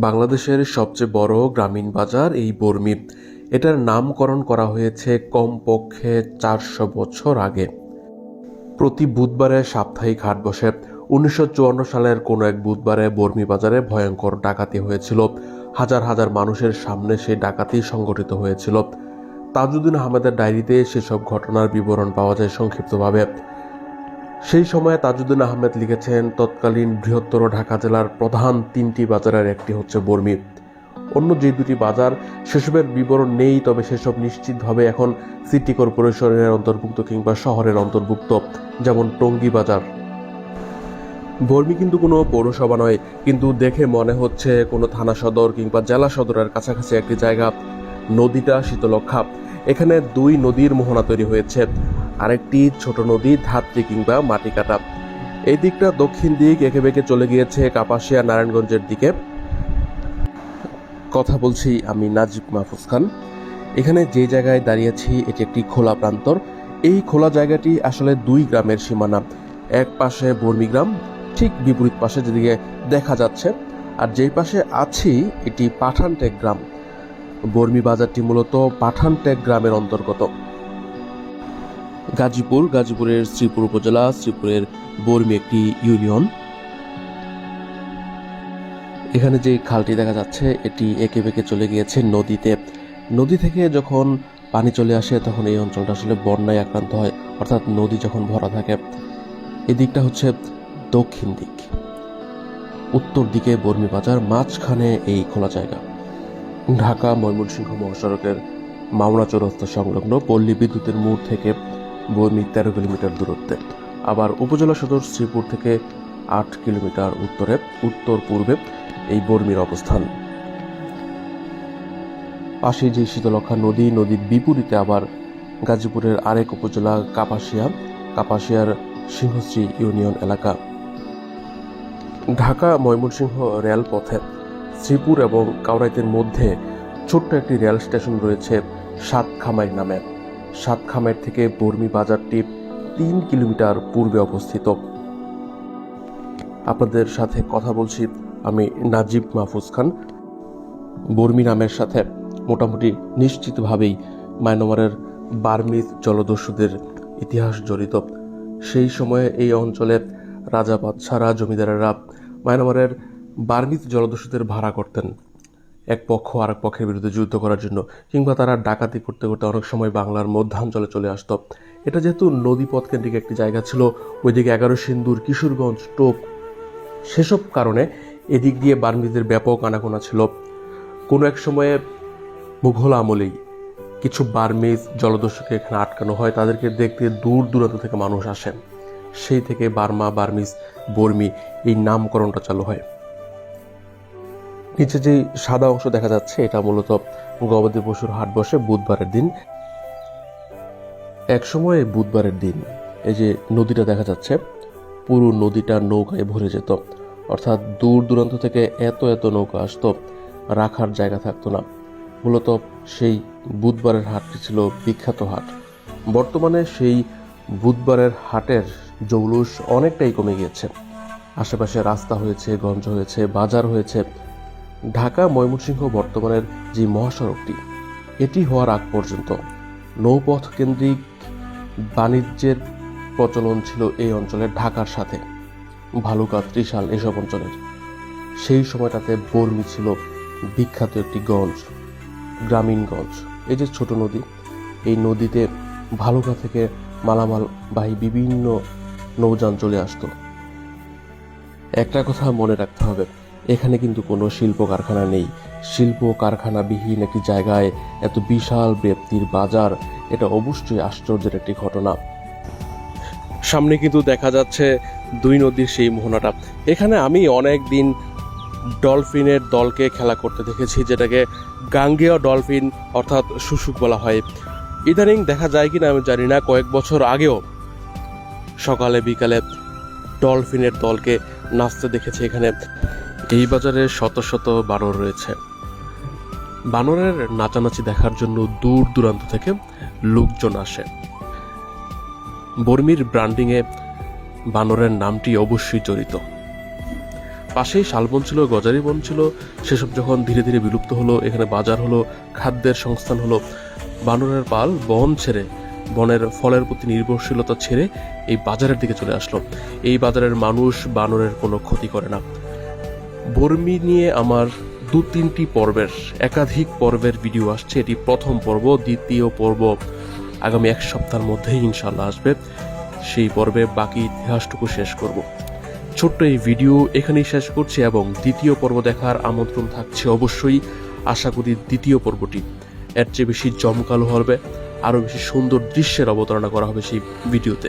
বাংলাদেশের সবচেয়ে বড় গ্রামীণ বাজার এই বর্মি। এটার নামকরণ করা হয়েছে কমপক্ষে চারশো বছর আগে। প্রতি বুধবারে সাপ্তাহিক হাট বসে। উনিশশো চুয়ান্ন সালের কোনো এক বুধবারে বর্মি বাজারে ভয়ঙ্কর ডাকাতি হয়েছিল। হাজার হাজার মানুষের সামনে সেই ডাকাতি সংগঠিত হয়েছিল। তাজউদ্দিন আহমেদের ডায়েরিতে সেসব ঘটনার বিবরণ পাওয়া যায় সংক্ষিপ্তভাবে। সেই সময়ে তাজউদ্দিন আহমেদ লিখেছেন, তৎকালীন বৃহত্তর ঢাকা জেলার প্রধান তিনটি বাজারের একটি হচ্ছে বর্মি। অন্য যে দুটি বাজার সেসবের বিবরণ নেই, তবে সেসব নিশ্চিতভাবে এখন সিটি কর্পোরেশনের অন্তর্ভুক্ত কিংবা শহরের অন্তর্ভুক্ত, যেমন টঙ্গী বাজার। বর্মি কিন্তু কোনো পৌরসভা নয়, কিন্তু দেখে মনে হচ্ছে কোনো থানা সদর কিংবা জেলা সদরের কাছাকাছি একটি জায়গা, নদীটা শীতলক্ষা এখানে দুই নদীর মোহনা তৈরি হয়েছে। আরেকটি ছোট নদী ধাত্রী কিংবা মাটি কাটা। এই দিকটা দক্ষিণ দিক একে বেঁকে চলে গিয়েছে কাপাসিয়া নারায়ণগঞ্জের দিকে। কথা বলছি আমি নাজিব মাহফুজ খান। এখানে যে জায়গায় দাঁড়িয়েছি, এটি একটি খোলা প্রান্তর। এই খোলা জায়গাটি আসলে দুই গ্রামের সীমানা। এক পাশে বর্মি গ্রাম, ঠিক বিপরীত পাশে যেদিকে দেখা যাচ্ছে। আর যেই পাশে আছি, এটি পাঠানটেক গ্রাম। বর্মি বাজারটি মূলত পাঠানটেক গ্রামের অন্তর্গত। গাজীপুর, গাজীপুরের শ্রীপুর উপজেলা, শ্রীপুরের বর্মি একটি ইউনিয়ন। এখানে যে খালটি দেখা যাচ্ছে, এটি এঁকে বেঁকে চলে গিয়েছে নদীতে। নদী থেকে যখন পানি চলে আসে, তখন এই অঞ্চলটা আসলে বন্যায় আক্রান্ত হয়, অর্থাৎ নদী যখন ভরা থাকে এই দিকটা হচ্ছে দক্ষিণ দিক। উত্তর দিকে বর্মি বাজার, মাঝখানে এই খোলা জায়গা। ঢাকা ময়মনসিংহ মহাসড়কের মামলা চৌরাস্তা সংলগ্ন পল্লী বিদ্যুতের মোড় থেকে বর্মি তেরো কিলোমিটার দূরত্বে। আবার উপজেলা সদর শ্রীপুর থেকে আট কিলোমিটার উত্তরে, উত্তর পূর্বে এই বর্মির অবস্থান। পাশে যে শীতলক্ষা নদী, নদীর বিপরীতে আবার গাজীপুরের আরেক উপজেলা কাপাসিয়া, কাপাসিয়ার সিংহশ্রী ইউনিয়ন এলাকা। ঢাকা ময়মনসিংহ রেলপথে শ্রীপুর এবং কাউরাইতের মধ্যে ছোট্ট একটি রেল স্টেশন রয়েছে সাতখামাই নামে। সাতখামাইর থেকে বর্মি বাজারটি তিন কিলোমিটার পূর্বে অবস্থিত। আপনাদের সাথে কথা বলছি আমি নাজিব মাহফুজ খান। বর্মি নামের সাথে মোটামুটি নিশ্চিতভাবেই মায়ানমারের বার্মিজ জলদস্যুদের ইতিহাস জড়িত। সেই সময়ে এই অঞ্চলের রাজা বাদশারা জমিদারেরা মায়ানমারের বার্মিজ জলদস্যুদের ভাড়া করতেন। এক পক্ষ আর এক পক্ষের বিরুদ্ধে যুদ্ধ করার জন্য, কিংবা তারা ডাকাতি করতে করতে অনেক সময় বাংলার মধ্যাঞ্চলে চলে আসতো। এটা যেহেতু নদীপথ কেন্দ্রিক একটি জায়গা ছিল, ওইদিকে এগারো সিন্দুর, কিশোরগঞ্জ, টোপ, সেসব কারণে এদিক দিয়ে বার্মিজদের ব্যাপক আনাগোনা ছিল। কোনো এক সময়ে মুঘল আমলেই কিছু বার্মিজ জলদস্যুকে এখানে আটকানো হয়, তাদেরকে দেখতে দূর দূরান্ত থেকে মানুষ আসেন। সেই থেকে বার্মা, বার্মিজ, বর্মি এই নামকরণটা চালু হয়। নিচে যে সাদা অংশ দেখা যাচ্ছে, এটা মূলত গবাদি পশুর হাট বসে বুধবারের দিন। এক সময় বুধবারের দিন এই যে নদীটা দেখা যাচ্ছে, পুরো নদীটা নৌকায় ভরে যেত। অর্থাৎ দূর দূরান্ত থেকে এত এত নৌকা আসতো, রাখার জায়গা থাকতো না। মূলত সেই বুধবারের হাটটি ছিল বিখ্যাত হাট। বর্তমানে সেই বুধবারের হাটের জৌলুস অনেকটাই কমে গিয়েছে। আশেপাশে রাস্তা হয়েছে, গঞ্জ হয়েছে, বাজার হয়েছে ঢাকা ময়মনসিংহ বর্তমানের যে মহাসড়কটি, এটি হওয়ার আগ পর্যন্ত নৌপথ কেন্দ্রিক বাণিজ্যের প্রচলন ছিল এই অঞ্চলের ঢাকার সাথে। ভালুকা, ত্রিশাল এসব অঞ্চলের। সেই সময়টাতে বর্মি ছিল বিখ্যাত একটি গঞ্জ গ্রামীণগঞ্জ এই যে ছোট নদী, এই নদীতে ভালুকা থেকে মালামাল বাহী বিভিন্ন নৌযান চলে আসতো। একটা কথা মনে রাখতে হবে এখানে কিন্তু কোনো শিল্প কারখানা নেই। শিল্প কারখানাবিহীন একটি জায়গায় এত বিশাল ব্যক্তির বাজার, এটা অবশ্যই আশ্চর্যের একটি ঘটনা। সামনে কিন্তু দেখা যাচ্ছে দুই নদীর সেই মোহনাটা। এখানে আমি অনেক দিন ডলফিনের দলকে খেলা করতে দেখেছি, যেটাকে গাঙ্গেয় ডলফিন অর্থাৎ শুশুক বলা হয়। ইদানিং দেখা যায় কিনা আমি জানি না, কয়েক বছর আগেও সকালে বিকালে ডলফিনের দলকে নাচতে দেখেছি এখানে। এই বাজারে শত শত বানর রয়েছে। বানরের নাচানাচি দেখার জন্য দূর দূরান্ত থেকে লোকজন আসে। বর্মির ব্র্যান্ডিংয়ে বানরের নামটি অবশ্যই জড়িত। পাশেই শালবন ছিল, গজারি বন ছিল। সেসব যখন ধীরে ধীরে বিলুপ্ত হলো, এখানে বাজার হলো, খাদ্যের সংস্থান হলো, বানরের পাল বন ছেড়ে, বনের ফলের প্রতি নির্ভরশীলতা ছেড়ে এই বাজারের দিকে চলে আসলো। এই বাজারের মানুষ বানরের কোনো ক্ষতি করে না। বর্মি নিয়ে আমার দু তিনটি পর্বের একাধিক পর্বের ভিডিও আসছে। এটি প্রথম পর্ব, দ্বিতীয় পর্ব আগামী এক সপ্তাহের মধ্যেই ইনশাল্লাহ আসবে। সেই পর্বে বাকি ইতিহাসটুকু শেষ করব। ছোট্ট এই ভিডিও এখানেই শেষ করছি এবং দ্বিতীয় পর্ব দেখার আমন্ত্রণ থাকছে অবশ্যই। আশা করি দ্বিতীয় পর্বটি এর চেয়ে বেশি জমকালো হবে। আরও বেশি সুন্দর দৃশ্যের অবতারণা করা হবে সেই ভিডিওতে